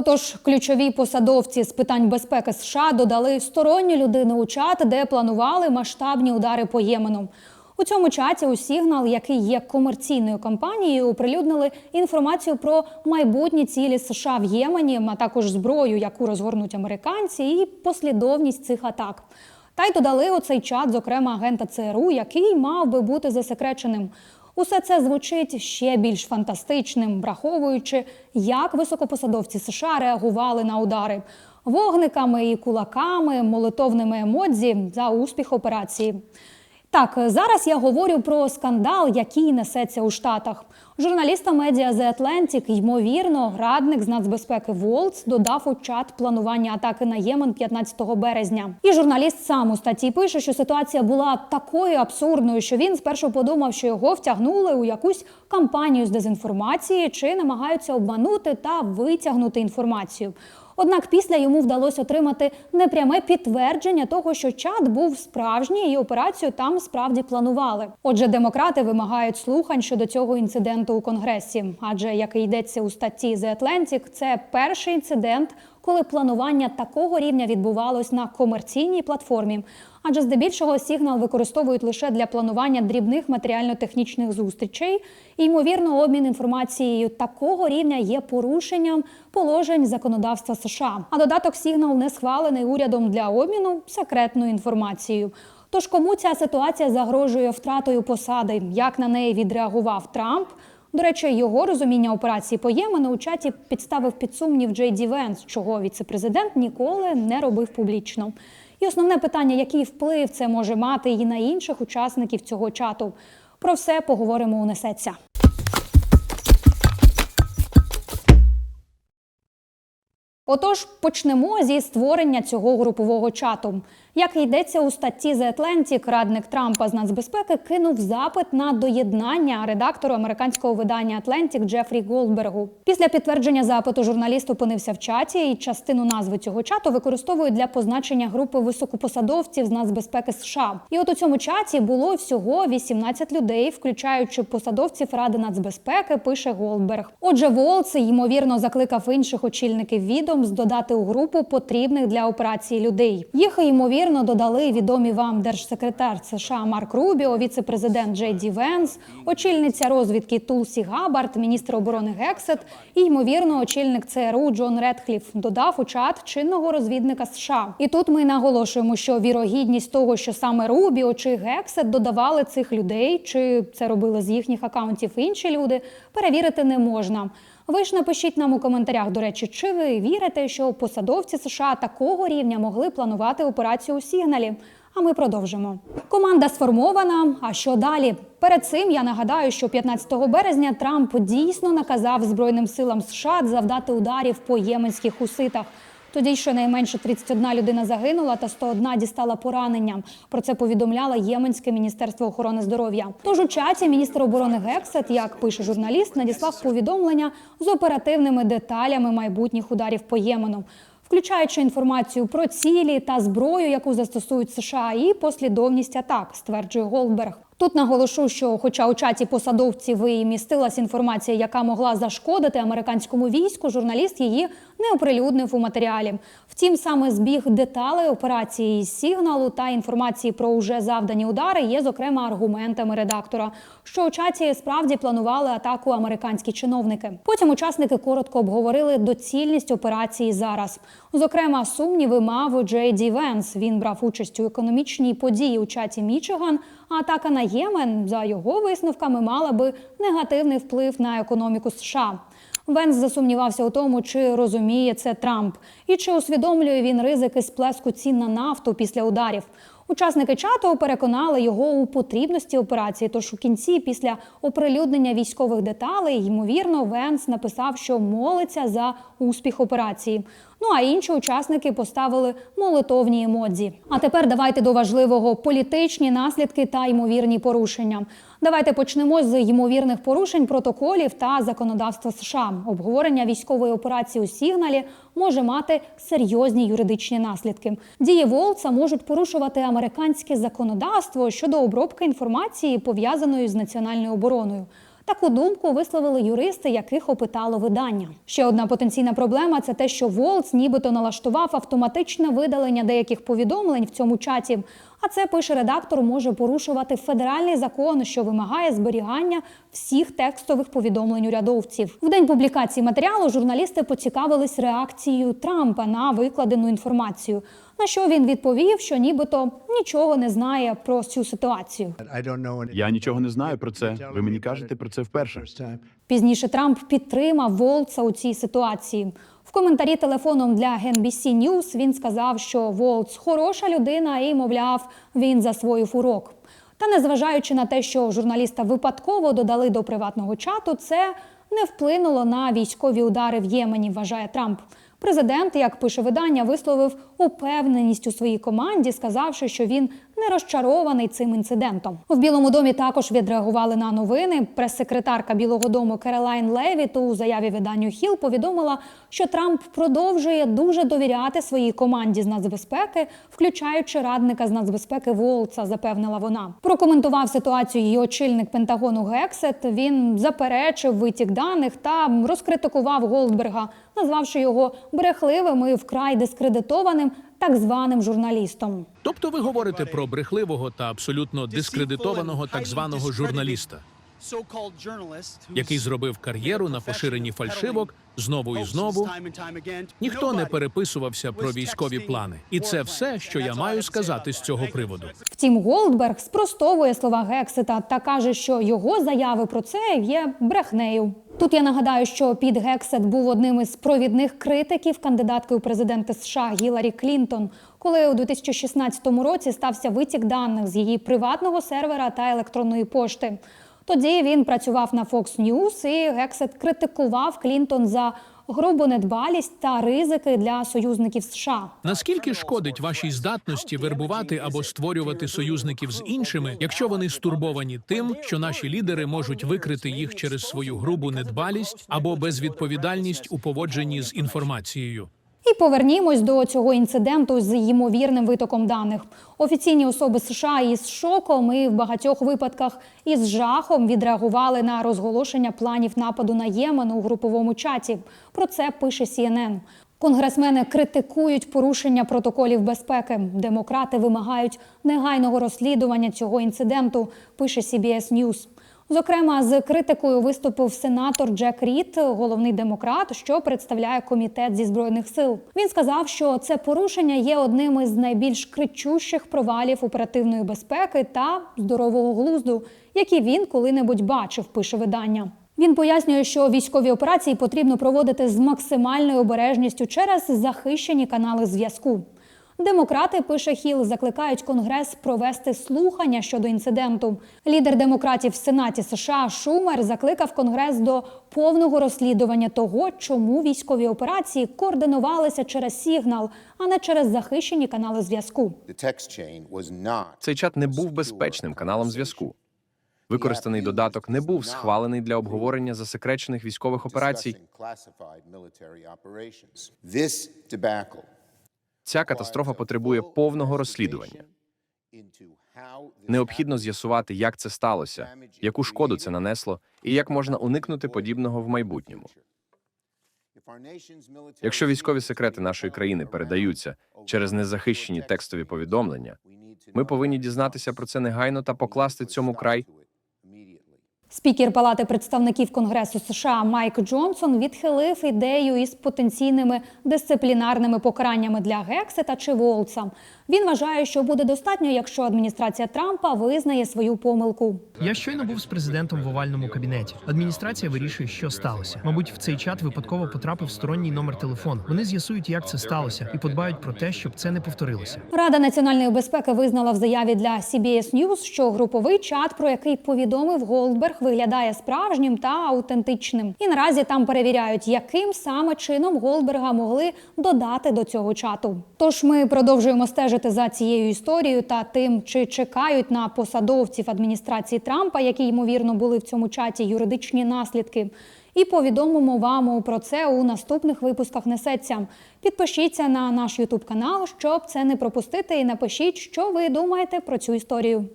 Отож, ключові посадовці з питань безпеки США додали сторонню людину у чат, де планували масштабні удари по Ємену. У цьому чаті у Сігнал, який є комерційною компанією, оприлюднили інформацію про майбутні цілі США в Ємені, а також зброю, яку розгорнуть американці, і послідовність цих атак. Та й додали у цей чат, зокрема, агента ЦРУ, який мав би бути засекреченим. Усе це звучить ще більш фантастичним, враховуючи, як високопосадовці США реагували на удари вогниками і кулаками, молитовними емодзі за успіх операції. Так, зараз я говорю про скандал, який несеться у Штатах. Журналіста медіа The Atlantic, ймовірно, радник з нацбезпеки Волц додав у чат планування атаки на Ємен 15 березня. І журналіст сам у статті пише, що ситуація була такою абсурдною, що він спершу подумав, що його втягнули у якусь кампанію з дезінформації чи намагаються обманути та витягнути інформацію. Однак після йому вдалося отримати непряме підтвердження того, що чат був справжній і операцію там справді планували. Отже, демократи вимагають слухань щодо цього інциденту у конгресі. Адже як і йдеться у статті The Atlantic, це перший інцидент, коли планування такого рівня відбувалось на комерційній платформі. Адже здебільшого сигнал використовують лише для планування дрібних матеріально-технічних зустрічей. І, ймовірно, обмін інформацією такого рівня є порушенням положень законодавства США. А додаток Сігнал не схвалений урядом для обміну секретною інформацією. Тож кому ця ситуація загрожує втратою посади? Як на неї відреагував Трамп? До речі, його розуміння операції по Ємену у чаті підставив під сумнів Джей Ді Венс, чого віцепрезидент ніколи не робив публічно. І основне питання, який вплив це може мати і на інших учасників цього чату. Про все поговоримо у несеться. Отож, почнемо зі створення цього групового чату. Як йдеться у статті The Atlantic, радник Трампа з нацбезпеки кинув запит на доєднання редактору американського видання Atlantic Джефрі Голдбергу. Після підтвердження запиту журналіст опинився в чаті, і частину назви цього чату використовують для позначення групи високопосадовців з нацбезпеки США. І от у цьому чаті було всього 18 людей, включаючи посадовців Ради нацбезпеки, пише Голдберг. Отже, Волц ймовірно закликав інших очільників відомств додати у групу потрібних для операції людей. Їх ймовірно додали відомі вам держсекретар США Марк Рубіо, віце-президент Джей Ді Венс, очільниця розвідки Тулсі Габард, міністр оборони Гексет і ймовірно очільник ЦРУ Джон Редкліф додав у чат чинного розвідника США. І тут ми наголошуємо, що вірогідність того, що саме Рубіо чи Гексет додавали цих людей, чи це робили з їхніх акаунтів інші люди, перевірити не можна. Ви ж напишіть нам у коментарях, до речі, чи ви вірите, що посадовці США такого рівня могли планувати операцію у Сігналі? А ми продовжимо. Команда сформована. А що далі? Перед цим я нагадаю, що 15 березня Трамп дійсно наказав Збройним силам США завдати ударів по єменських хуситах. Тоді щонайменше 31 людина загинула та 101 дістала поранення. Про це повідомляло Єменське міністерство охорони здоров'я. Тож у чаті міністр оборони Гексет, як пише журналіст, надіслав повідомлення з оперативними деталями майбутніх ударів по Ємену. Включаючи інформацію про цілі та зброю, яку застосують США, і послідовність атак, стверджує Голдберг. Тут наголошу, що, хоча у чаті посадовців і містилась інформація, яка могла зашкодити американському війську, журналіст її не оприлюднив у матеріалі. Втім, саме збіг деталей операції із сигналу та інформації про уже завдані удари є, зокрема, аргументами редактора, що у чаті справді планували атаку американські чиновники. Потім учасники коротко обговорили доцільність операції зараз. Зокрема, сумніви мав Джей Ді Венс. Він брав участь у економічній події у чаті Мічиган. А атака на Ємен, за його висновками, мала би негативний вплив на економіку США. Венс засумнівався у тому, чи розуміє це Трамп, і чи усвідомлює він ризики сплеску цін на нафту після ударів. Учасники чату переконали його у потрібності операції. Тож у кінці, після оприлюднення військових деталей, ймовірно, Венс написав, що молиться за успіх операції. Ну а інші учасники поставили молитовні емодзі. А тепер давайте до важливого політичні наслідки та ймовірні порушення. Давайте почнемо з ймовірних порушень протоколів та законодавства США. Обговорення військової операції у Сігналі може мати серйозні юридичні наслідки. Дії Волца можуть порушувати американське законодавство щодо обробки інформації, пов'язаної з національною обороною. Таку думку висловили юристи, яких опитало видання. Ще одна потенційна проблема це те, що Волц нібито налаштував автоматичне видалення деяких повідомлень в цьому чаті. А це пише редактор, може порушувати федеральний закон, що вимагає зберігання всіх текстових повідомлень урядовців. В день публікації матеріалу журналісти поцікавились реакцією Трампа на викладену інформацію. На що він відповів, що нібито нічого не знає про цю ситуацію. Я нічого не знаю про це. Ви мені кажете про це вперше. Пізніше Трамп підтримав Волтса у цій ситуації. В коментарі телефоном для NBC News він сказав, що Волтс хороша людина і, мовляв, він засвоїв урок. Та незважаючи на те, що журналіста випадково додали до приватного чату, це не вплинуло на військові удари в Ємені, вважає Трамп. Президент, як пише видання, висловив упевненість у своїй команді, сказавши, що він не розчарований цим інцидентом. В Білому домі також відреагували на новини. Прес-секретарка Білого Дому Керолайн Левіт у заяві виданню Хіл повідомила, що Трамп продовжує дуже довіряти своїй команді з нацбезпеки, включаючи радника з нацбезпеки Волца, запевнила вона. Прокоментував ситуацію її очільник Пентагону Гексет. Він заперечив витік даних та розкритикував Голдберга, назвавши його брехливим і вкрай дискредитованим так званим журналістом. Тобто ви говорите про брехливого та абсолютно дискредитованого так званого журналіста, який зробив кар'єру на поширенні фальшивок знову і знову. Ніхто не переписувався про військові плани, і це все, що я маю сказати з цього приводу. Втім, Голдберг спростовує слова Гексета та каже, що його заяви про це є брехнею. Тут я нагадаю, що Піт Гексет був одним із провідних критиків кандидатки у президенти США Гіларі Клінтон, коли у 2016 році стався витік даних з її приватного сервера та електронної пошти. Тоді він працював на Fox News і Гексет критикував Клінтон за грубу недбалість та ризики для союзників США. Наскільки шкодить вашій здатності вербувати або створювати союзників з іншими, якщо вони стурбовані тим, що наші лідери можуть викрити їх через свою грубу недбалість або безвідповідальність у поводженні з інформацією? І повернімось до цього інциденту з ймовірним витоком даних. Офіційні особи США із шоком і в багатьох випадках із жахом відреагували на розголошення планів нападу на Ємен у груповому чаті. Про це пише CNN. Конгресмени критикують порушення протоколів безпеки. Демократи вимагають негайного розслідування цього інциденту. Пише CBS News. Зокрема, з критикою виступив сенатор Джек Рід, головний демократ, що представляє комітет зі збройних сил. Він сказав, що це порушення є одним із найбільш кричущих провалів оперативної безпеки та здорового глузду, які він коли-небудь бачив. Пише видання. Він пояснює, що військові операції потрібно проводити з максимальною обережністю через захищені канали зв'язку. Демократи, пише Хіл, закликають Конгрес провести слухання щодо інциденту. Лідер демократів в Сенаті США Шумер закликав Конгрес до повного розслідування того, чому військові операції координувалися через сигнал, а не через захищені канали зв'язку. Цей чат не був безпечним каналом зв'язку. Використаний додаток не був схвалений для обговорення засекречених військових операцій. Ця катастрофа потребує повного розслідування. Необхідно з'ясувати, як це сталося, яку шкоду це нанесло, і як можна уникнути подібного в майбутньому. Якщо військові секрети нашої країни передаються через незахищені текстові повідомлення, ми повинні дізнатися про це негайно та покласти цьому край. Спікер Палати представників Конгресу США Майк Джонсон відхилив ідею із потенційними дисциплінарними покараннями для Гексета чи Волца. Він вважає, що буде достатньо, якщо адміністрація Трампа визнає свою помилку. Я щойно був з президентом в овальному кабінеті. Адміністрація вирішує, що сталося. Мабуть, в цей чат випадково потрапив сторонній номер телефону. Вони з'ясують, як це сталося, і подбають про те, щоб це не повторилося. Рада національної безпеки визнала в заяві для CBS News, що груповий чат, про який повідомив Голдберг, виглядає справжнім та аутентичним. І наразі там перевіряють, яким саме чином Голдберга могли додати до цього чату. Тож ми продовжуємо стежити за цією історією та тим, чи чекають на посадовців адміністрації Трампа, які ймовірно були в цьому чаті юридичні наслідки. І повідомимо вам про це у наступних випусках несеться. Підпишіться на наш Ютуб канал, щоб це не пропустити, і напишіть, що ви думаєте про цю історію.